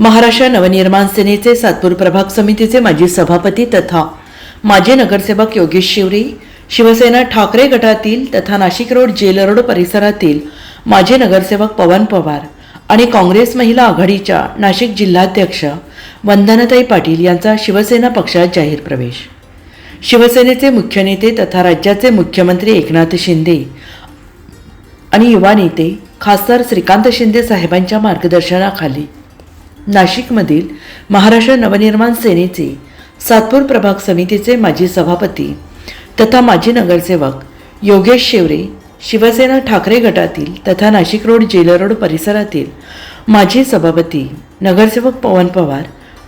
महाराष्ट्र नवनिर्माण सेनेचे सातपूर प्रभाग समितीचे माजी सभापती तथा माजी नगरसेवक योगेश शिवरे शिवसेना ठाकरे गटातील तथा नाशिक रोड जेल रोड परिसरातील माजी नगरसेवक पवन पवार आणि काँग्रेस महिला आघाडीच्या नाशिक जिल्हाध्यक्ष वंदनाताई पाटील यांचा शिवसेना पक्षात जाहीर प्रवेश. शिवसेनेचे मुख्य नेते तथा राज्याचे मुख्यमंत्री एकनाथ शिंदे आणि युवा नेते खासदार श्रीकांत शिंदे साहेबांच्या मार्गदर्शनाखाली नाशिकमधील महाराष्ट्र नवनिर्माण सेनेचे सातपूर प्रभाग समितीचे माजी सभापती तथा माजी नगरसेवक योगेश शेवरे शिवसेना ठाकरे गटातील तथा नाशिक रोड जेलर रोड परिसरातील माजी सभापती नगरसेवक पवन पवार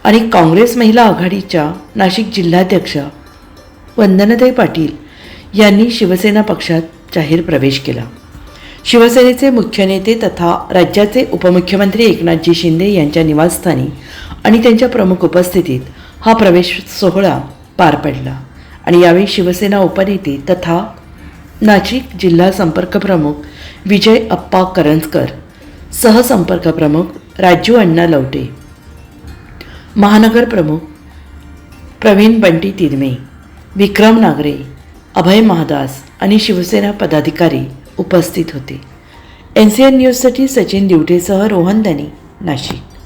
आणि काँग्रेस महिला आघाडीच्या नाशिक जिल्हाध्यक्ष वंदनताई पाटील यांनी शिवसेना पक्षात जाहीर प्रवेश केला. शिवसेनेचे मुख्य नेते तथा राज्याचे उपमुख्यमंत्री एकनाथजी शिंदे यांच्या निवासस्थानी आणि त्यांच्या प्रमुख उपस्थितीत हा प्रवेश सोहळा पार पडला. आणि यावेळी शिवसेना उपनेते तथा नाशिक जिल्हा संपर्क प्रमुख विजय अप्पा करंजकर सहसंपर्क प्रमुख राजू अण्णा लवटे महानगर प्रमुख प्रवीण बंटी तिरमे विक्रम नागरे अभय महादास आणि शिवसेना पदाधिकारी उपस्थित होते. एन सी एन न्यूजसाठी सचिन दिवटेसह रोहन दनी नाशिक.